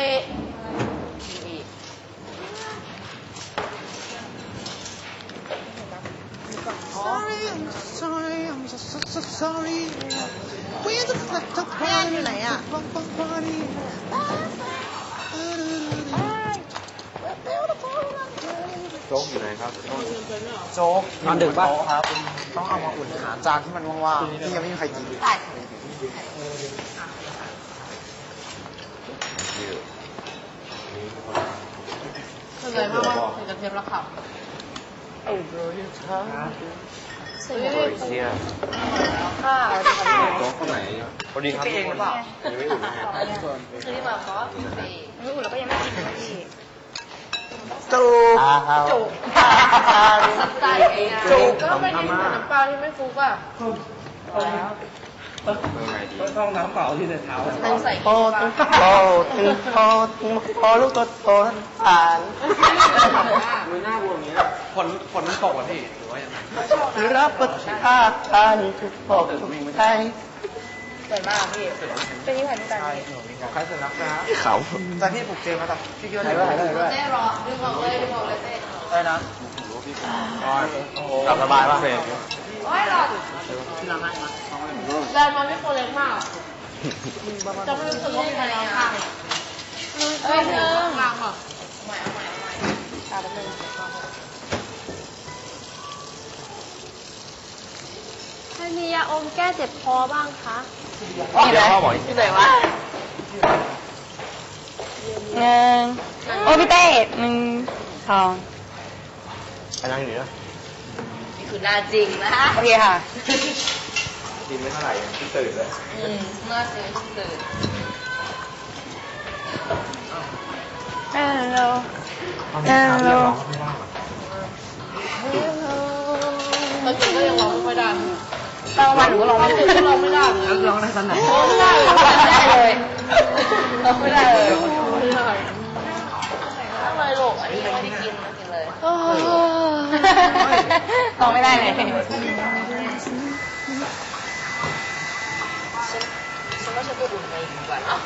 อีก Sorry, I'm sorry, I'm so, so, so sorry. We're the left of แอนอยู่ไหนอะ party. โจ๊กอยู่ไหนครับโจ๊กนอนดึกปะโต๊ครับ ต้องเอามาอุ่นหาจานที่มันว่างๆที่ยังไม่มีใครกิน ใช่เข้าใจมากว่าคุยกับเทียมแล้วขับโอ้ยเชียข้าวโจ๊กคนไหนพอดีครับทุกคนยังไม่อุ่นนะฮะคือที่มาเพราะว่าพี่เฟย์ไม่อุ่นแล้วก็ยังไม่กินนะพี่จูบจุกสับใจเองอะก็ไม่ได้เหมือนน้ำปลาที่ไม่ฟุกอะ เมื่อไงดีต้องน้ำเปล่าที่ในเท้าต้องใส่โตกินตึงปลาโตตึงโตตึงโตลูกโตโตผ่านมือหน้าบวมอย่างเงี้ยฝนฝนมันตกอะพี่หรือว่ายังไงรับประทานทานทุกปกทุกใจสวยมากพี่ เป็นที่ถ่ายด้วยกันพี่ใครสนับนะเขาจานที่ปลุกเจมมาตัดพี่คิดว่าถ่ายด้วยถ่ายด้วยถ่ายด้วยเต้รอดึงออกเลยดึงออกเลยเต้อะไรนะหลับสบายป่ะเฟรมโอ้ยหลอดแดนมันไม่โคเล็กมากจะไม่รู้สึกว่ามีใครเอาข้างเอ้ยเธอข้างแบบใหม่เอาใหม่เอาใหม่ตาเป็นเลยใครมียาอมแก้เจ็บคอบ้างคะเดี๋ยวพ่อบอกอีกพี่ไหนวะหนึ่งโอ้พี่เต้หนึ่งสองไปนั่งอยู่นะ นี่คือหน้าจริงนะฮะโอเคค่ะ กินไม่เท่าไหร่ยังที่ตื่นเลยอืมหน้าจริงตื่นฮัลโหลฮัลโหลตอนกินก็ยังร้องไม่ค่อยได้เรามาหนูลองตอนกินก็ร้องไม่ได้ร้องได้ตอนไหนร้องไม่ได้เลยร้องไม่ได้เลยร้องไม่ได้เลยทำไมลูกอันนี้ยังไม่ได้กินกินเลย ลองไม่ได้เลยฉันว่าฉันจะอุ่นไปดีกว่าเนาะ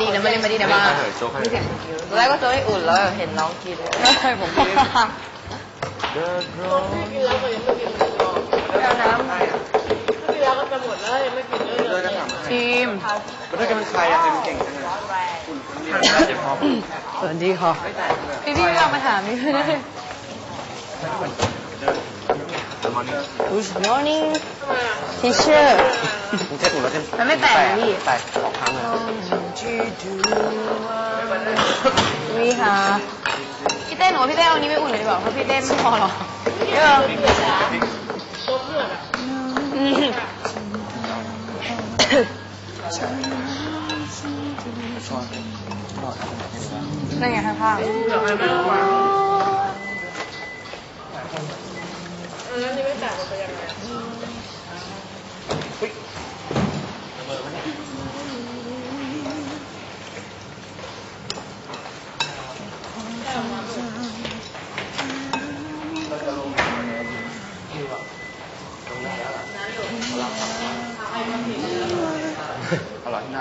ดีนะไม่ได้ไม่ดีนะมาเถอะโจ๊กให้ตอนแรกก็จะไม่อุ่นแล้วเห็นน้องกินผมกินเดินโรพี่กินแล้วก็ยังไม่กินเลยเอาน้ำพี่แล้วก็จะหมดแล้วยังไม่กินเลยเลยทีมแล้วถ้าแกเป็นใครอะใครเป็นเก่งจังเลยเจ็บคอสวัสดีค่ะพี่พี่เรามาถามนี่เลยแต่มัน Good morning teacher มึงแค่อุ่นแล้วกันมันไม่แตกเหรอพี่ แตกสองครั้งเลยวีค่ะ พี่เต้หนูว่าพี่เต้เอาอันนี้ไปอุ่นเลยดีกว่าเพราะพี่เต้ไม่พอหรอกเอออืมนั่นไงข้างแล้วนี่ไม่แตกมันจะยังไง อร่อยที่ไหน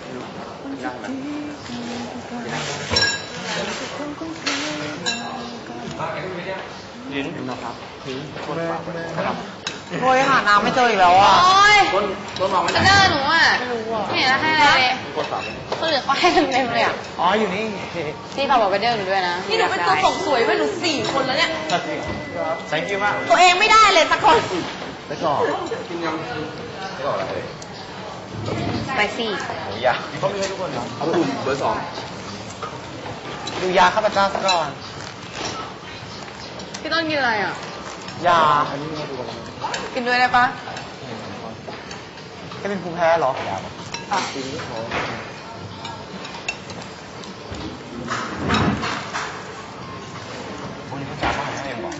ไม่รู้ยากไหม ลิ้นนะครับลิ้นคนปากครับโอ้ยหาน้ำไม่เจออีกแล้วอะๆโอ้ยต้นต้นมองไม่จะได้เดินหนูอะไม่เห็นแล้วให้อะไรเลยคนปากคนอื่นเขาให้เต็มเต็มๆเลยอะ อ๋ออยู่นี่พี่เขาบอกไปเดินหนูด้วยนะ นี่หนูเป็นตัวส่งสวยไปหนูสี่คนแล้วเนี่ยใช้กิ้วมาก ตัวเองไม่ได้เลยสักคนแล้วก็กินยำแล้วก็อะไร ไปสี่หมูยาเขามีให้ทุกคนเหรอเอาอุ่นเบอร์สองดูยาข้าพเจ้าซะก่อน พี่ต้องกินอะไรอะ ยากินด้วยได้ปะแกเป็นภูมิแพ้เหรออะวันนี้เขาจ่ายเขาให้เองบอก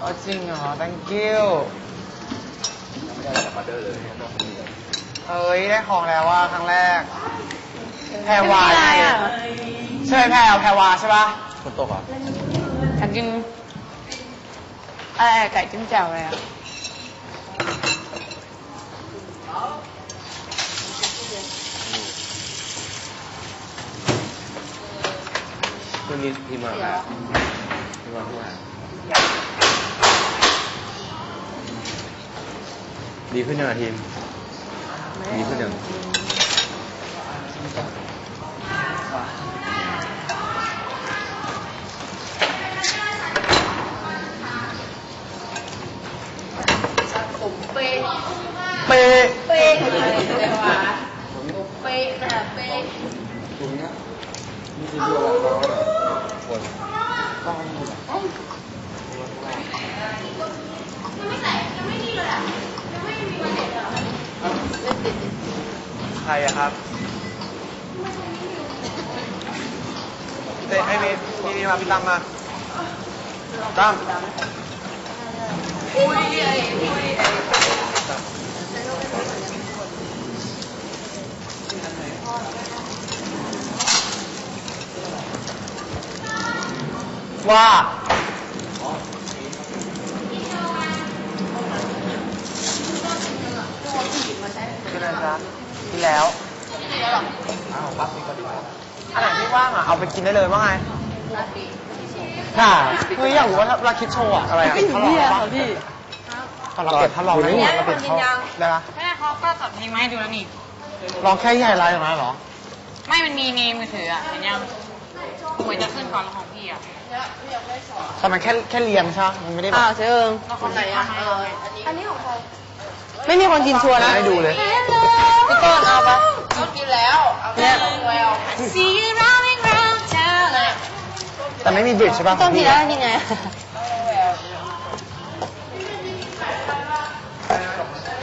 อ๋อจริงเหรอ thank you เอ้ยได้ของแล้วว่าครั้งแรก แพรวาไม่เป็นไรอะ ใช่ไหมแพรแพรวาใช่ปะคนตกอะอยากกินอะไรอไก่จิ้มแจ่วเลยอะคนนี้พิมพ์มาแล้วพิมพ์มาทุกวัน ดีขึ้นยังอะทีมดีขึ้นยังผมเป๊ะเปย์เป๊ะอะไรเลยวะผมเป๊ะนะเป๊ะตรงนี้นี่คือดูอะไรบ้างคนใค รอะครับเตะให้มีนี่นี่มาพี่ตั้มมาตั้มอุ้ยอุ้ยว่าคืออะไรจ๊ะที่ แล้วอ้าวปั๊บนี่ก็ดีอันไหนที่ว่างอะเอาไปกินได้เลยว่าไงค่ะคืออยากรู้ว่าถ้าเราคิดโชว์อะอะไรอะทดลองปะพี่ตอนเราเก็บทดลองไหมเราเก็บเขาได้ปะแม่เขาก็จัดเพลงมาให้ดูแล้วนี่ลองแค่ที่ไฮไลท์ออกมาเหรอ ไม่มันมีในมือถืออะเห็นยังหวยจะขึ้นก่อนแล้วของพี่อะแต่มันแค่แค่เรียงใช่ไหมมันไม่ได้แบบอ้าวเชิงแล้วคนไหนอะเอออันนี้ของใคร ไม่มีคนกินชัวร์นะให้ดูเลยพี่ต้นเอาปะต้องกินแล้วเอาแค่แวว See you running round town แต่ไม่มีบริดจ์ใช่ป่ะต้นทีแล้วกินไง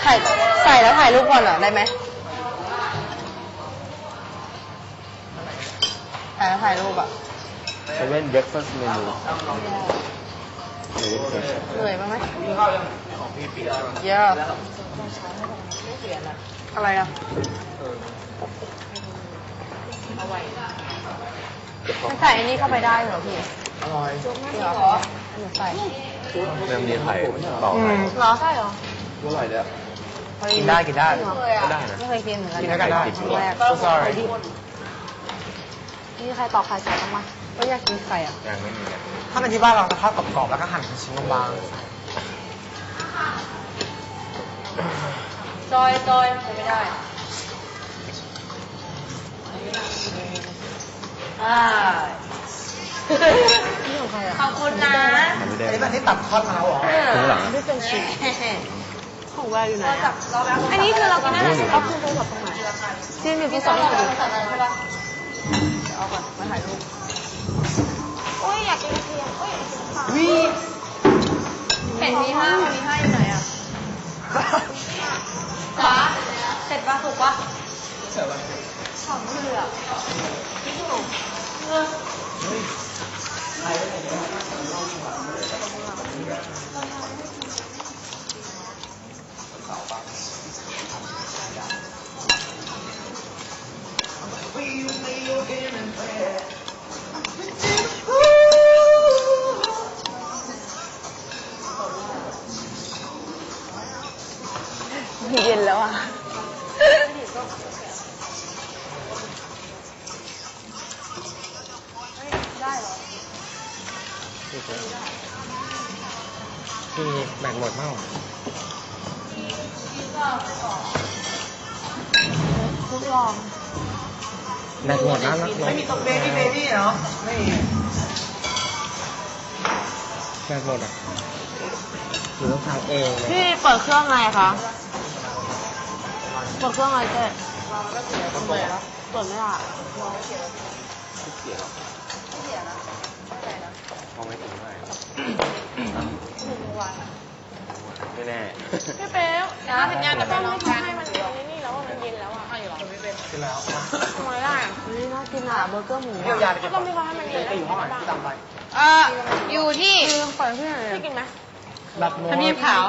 ถ่ายใส่แล้วถ่ายรูปก่อนเหรอได้ไหมถ่ายแล้วถ่ายรูปอะเซ เว่นเบรคฟาสต์เมนูเหนื่อยบ้างไหมเยอะอะไรอะไม่ใส่อันนี้เข้าไปได้เหรอพี่อร่อยจริงเหรอหนูใส่เริ่มมีไข่ต่ออืไข่มเหรอใช่เหรออร่อยเลยอะกินได้กินได้ก็ได้นะไม่เคยกินเหมือนกันกินด้วยกันได้ครั้งแรก so sorry นี่ใครต่อไข่ใส่บ้างไหม ก็อยากกินไข่อะยังไม่มีอะถ้าเป็นที่บ้านเราจะทอดกรอบๆแล้วก็หั่นเป็นชิ้นบางจอยจอยไม่ได้ อ่านี่ของใครอะขอบคุณนะทำไม่ๆได้อันนี้แบบที่ตัดทอดมาแล้วเหรอข้างหลังอะที่เป็นชิ้นของแววอยู่ไหนจับเราแล้วอันนี้คือเรากินได้เลยเอาขึ้นโทรศัพท์ตรงไหนที่อยู่ที่สองพอดีใช่ปะเอาก่อนมาถ่ายรูปโอุ้ยอยากกินกระเทียมโอ้ยวิเห็นมีห้ามีห้าอยู่ไหนอะฟ้าเสร็จปะถูกปะสองมืออะเย็ คือแบ่งหมดมากทดลองแบ่งหมดนะไม่มีตกเบบี้เบบี้เนาะไม่มีแบ่งหมดอะหรือต้องทำเองเลยพี่เปิดเครื่องไงคะเปิดเครื่องอะไงเจ๊เปิดเปิดไม่ได้ เสียหรอกมองไม่ถึงเลยไม่แน่พี่เป๊ะนะสัญญาณต้องไม่ทำให้มันนี่แล้วมันเย็นแล้วอะใช่หรอกินแล้วทำไมได้อะนี่น่ากินอะเบอร์เกอร์หมูเที่ยวยาไปเก็บต้องมีความให้มันเย็นไปอยู่ห้องไหนที่ตามไปเอ่ออยู่ที่คือเปิดที่ไหนพี่กินไหมแบบโมทำเนียบขาว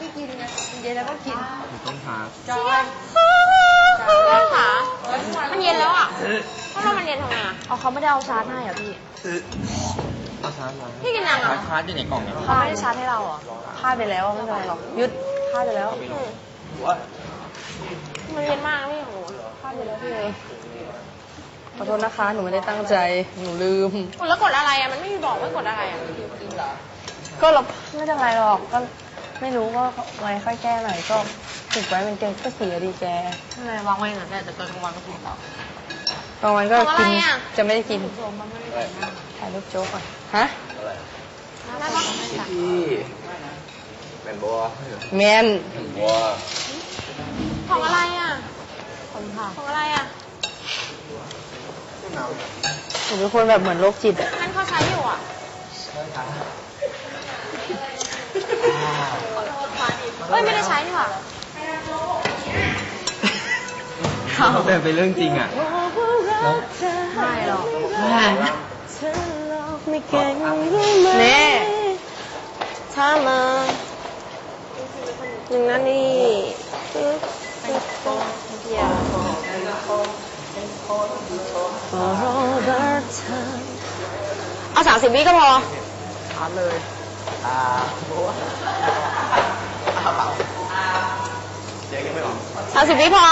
พี่กินนะเย็นแล้วก็กินต้นทาจอย พี่ขามันเย็นแล้วอะถ้ามันเย็นทำไงอะเอาเขาไม่ได้เอาชาร์จให้อะพี่เอาชาร์จมาพี่กินยังอะชาร์จอยู่ในกล่องเนี่ยเขาไม่ได้ชาร์จให้เราเหรอพลาดไปแล้วไม่เป็นไรหรอกยึดพลาดไปแล้วอืมมันเย็นมากนะพี่โอ้โหพลาดไปแล้วพี่เลยขอโทษนะคะ หนูไม่ได้ตั้งใจ หนูลืม แล้วกดอะไรอะ มันไม่มีบอกว่ากดอะไรอะจริงเหรอก็เราไม่เป็นไรหรอก ก็ไม่รู้ก็ไว้ค่อยแก้หน่อยก็ ติดไว้มันเกินก็เสียดีแกทำไมวางไว้อย่างนั้นแต่ตอนกลางวันก็กินต่อบางวันก็ของอะไรกินอะจะไม่ได้กินถ่ายรูปโจ๊กก่อน ฮะได้ปะพี่เป็นบัวแมนบัวของอะไรอะของอะไรอะหนูเป็นคนแบบเหมือนโรคจิตอะนั่นเขาใช้อยู่อะเฮ้ยไม่ได้ใช้นี่หว่า แต่เป็นเรื่องจริงอะไม่หรอกเน่ถ้ามาหนึ่งนาทีเอาสามสิบวิก็พอถามเลยอ่าบัวอ่าเปล่าเจ๊ยังไม่ออกสามสิบวิพอ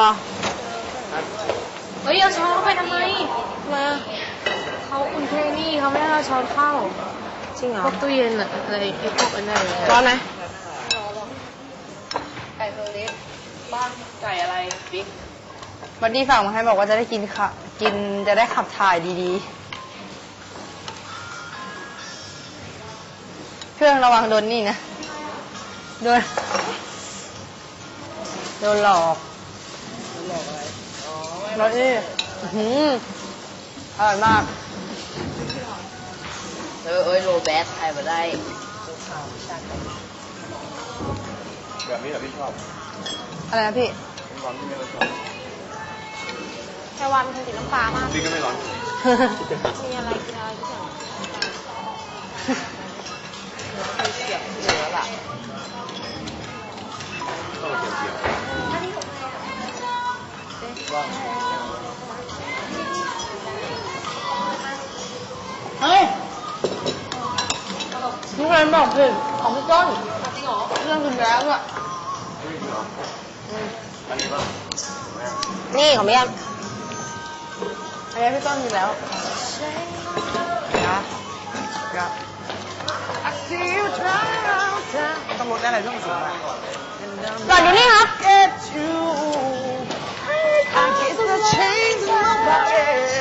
อเฮ้ยเอาช้อนเข้าไปทำไมมาเขาอุ่นเพลงนี่เขาไม่ให้เอาช้อนเข้าจริงเหรอพวกตู้เย็นอะอะไรไอ้พวกอันนั้นอะไรร้อนไหมไก่เทอร์เลสบ้านไก่อะไรบิ๊กบัดดี้ฝากมาให้บอกว่าจะได้กินค่ะ กินจะได้ขับถ่ายดีๆ เครื่องระวังโดนนี่นะ โดน โดนหลอก แล้วนี่อื้อหืออร่อยมาก เออเอ้ยโรแบสไทยมาได้ แบบนี้แหละพี่ชอบอะไรนะพี่ เป็นความที่ไม่ค่อยชอบแค่ว่ามันคงติดน้ำปลามากนี่ก็ไม่ร้อนมีอะไรกินอะไรทุกอย่างเสียบเหลือละต้องมาเกี่ยว เฮ้ยพี่เรนบอกสิของพี่ต้นจริงเหรอเรื่องกินแล้วอะอันนี้ป่ะนี่ของพี่แอมอันนี้พี่ต้นกินแล้วนะต้องลดได้อะไรเรื่องสูงอะหลอดอยู่นี่ครับ I guess the chains in my body.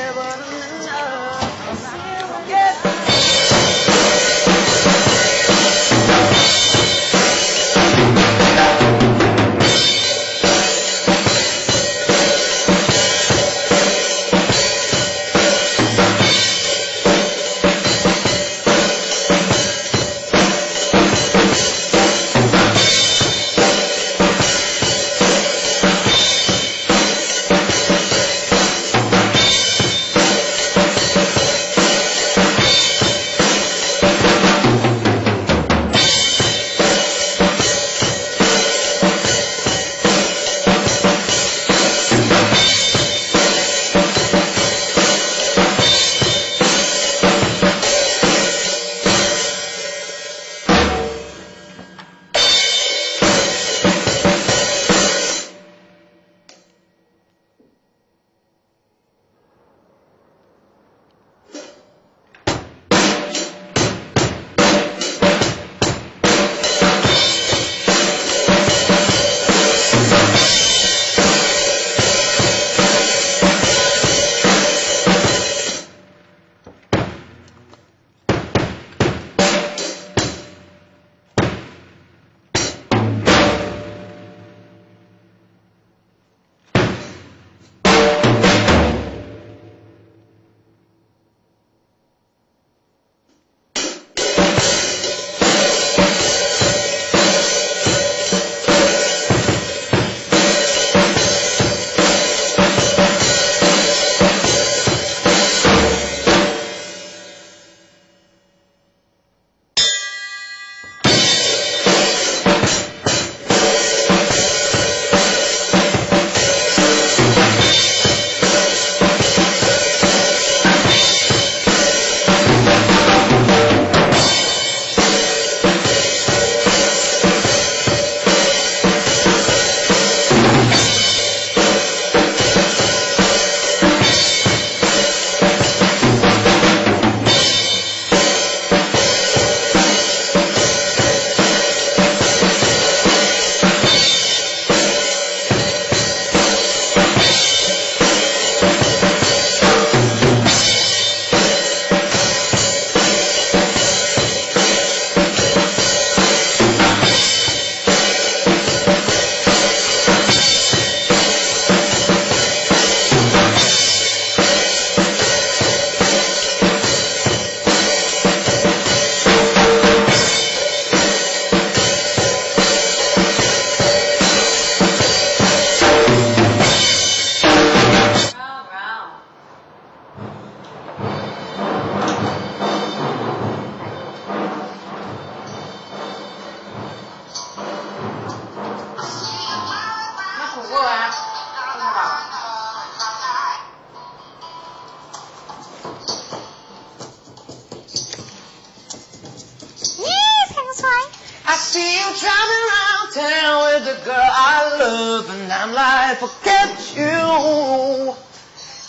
Love, and I'm like, forget you.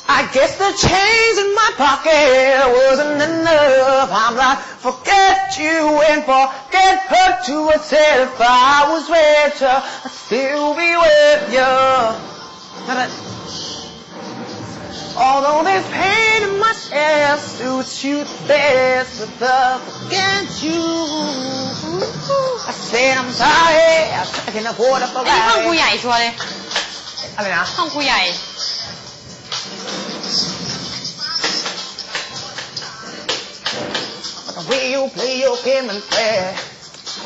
I guess the change in my pocket wasn't enough. I'm like, forget you and forget her too. I said if I was richer, I'd still be with you. Now that- Although there's pain in my chest, do what you best with the forget you. I said I'm sorry, I can't afford to อันนี้ห้องกู forget. ใหญ่ชัวร์เลยอะไรนะห้องกูใหญ่ The way you play your game and play.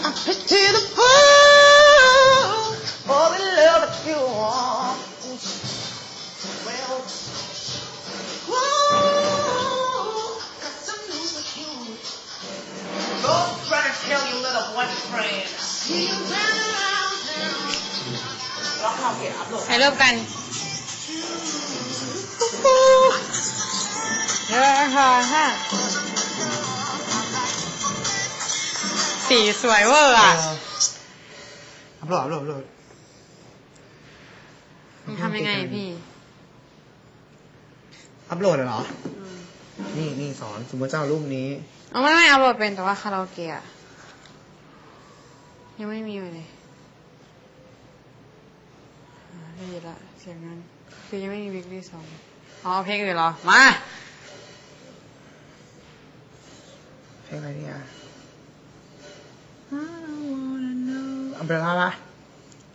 I pity the fool for the love that you want. Go try to tell your little boyfriend. See you running around town. ร้องคาราโอเกะอัพโหลดถ่ายรูปกันเออค่ะฮะสีสวยเวอร์อะอัพโหลดอัพโหลดอัพโหลดมึงทำยังไงพี่ อัพโหลดเหรอ นี่นี่สอนสมมติเจ้ารูปนี้ เอาไม่ไม่เอาโหลดเป็นแต่ว่าคาราโอเกะอะยังไม่มีเลยอ่าได้ยินละเสียงนั้น คือยังไม่มีวิกฤตสองอ๋อเพลงอื่นเหรอ มาเพลงอะไรเนี่ยอัมเบรล่าปะ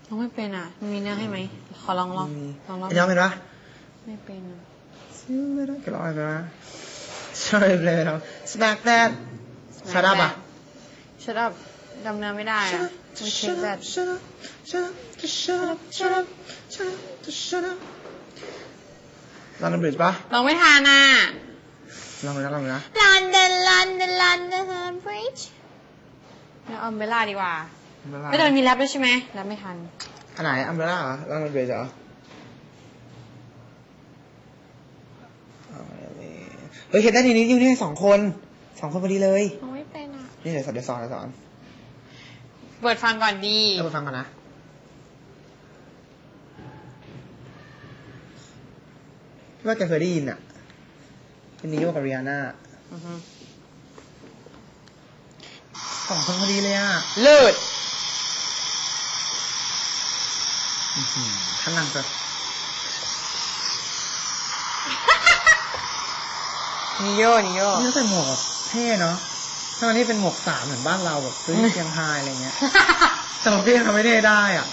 ร้องไม่เป็นอะ มีเนื้อให้ไหม ขอลองลองมีลองลองไอ้น้องเป็นปะไม่เป็นอะแกร้องอะไรไปวะช่วยเลยเรา smack that shut up อะ Shut up จำเนื้อไม่ได้อะไม่เช็คแบบ shut up shut up shut up shut up shut up shut up ลอนดอนบริดจ์ปะลองไม่ทานอะ ลองดูนะลองดูนะ London London London Bridge เดี๋ยวเอาเบลล่าดีกว่า Umbrella ไม่แต่มันมีแรปด้วยใช่ไหมแรปไม่ทัน อันไหนอัมเบรล่าเหรอลอนดอนบริดจ์เหรอเอาเลย เฮ้ยเห็นได้ทีนี้อยู่นี่สองคนสองคนพอดีเลยลองไม่เป็นอะนี่เดี๋ยวสอนเดี๋ยวสอนเดี๋ยวสอนเปิดฟังก่อนดีเอาไปฟังกันนะว่าแกเคยได้ยินอะเป็นนิโยกับริอาน่าอือฮึสองคนพอดีเลยอะเลิศท่านนั่งจะ นิโยนิโยนี่ก็ใส่หมวกแบบเท่เนาะถ้าอันนี้เป็นหมวกสามเหมือนบ้านเราแบบซื้อที่เชียงรายอะไรเงี้ย แต่ผมก็ยังทำไม่ได้ได้อะ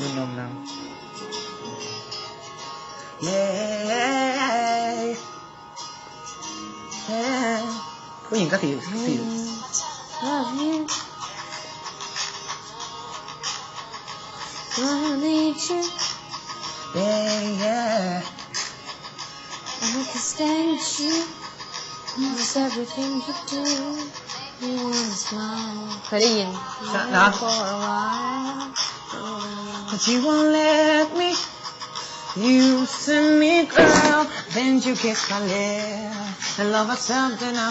ดูนมนางเย้เย้ผู้หญิงก็สีสี I need you. Yeah, yeah. I can stand you. It's everything you do. You want to smile. Korean. Na? For a while. But oh, you won't let me. You send me down. Then you kiss my lips. And love is something I